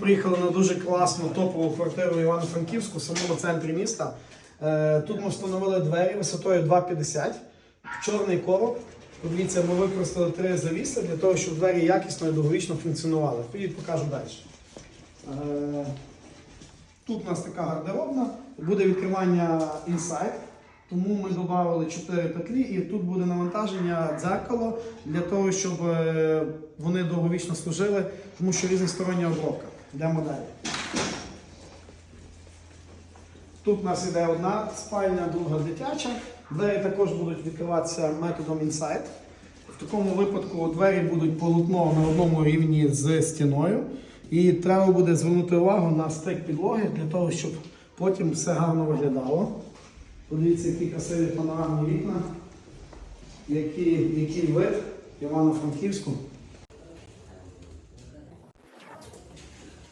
Приїхали на дуже класну топову квартиру Івано-Франківську, в самому центрі міста. Е, Тут ми встановили двері висотою 2,50, чорний короб. Подивіться, ми використали три завіси для того, щоб двері якісно і довговічно функціонували. Ходіть, покажу далі. Е, Тут у нас така гардеробна, буде відкривання інсайд. Тому ми додали 4 петлі і тут буде навантаження дзеркало для того, щоб е, вони довговічно служили, тому що різностороння обробка. Йдемо далі. Тут у нас іде одна спальня, друга дитяча. Двері також будуть відкриватися методом інсайд. В такому випадку двері будуть полотно на одному рівні з стіною. І треба буде звернути увагу на стик підлоги для того, щоб потім все гарно виглядало. Подивіться, які красиві панорамні вікна, який, який вид Івано-Франківську.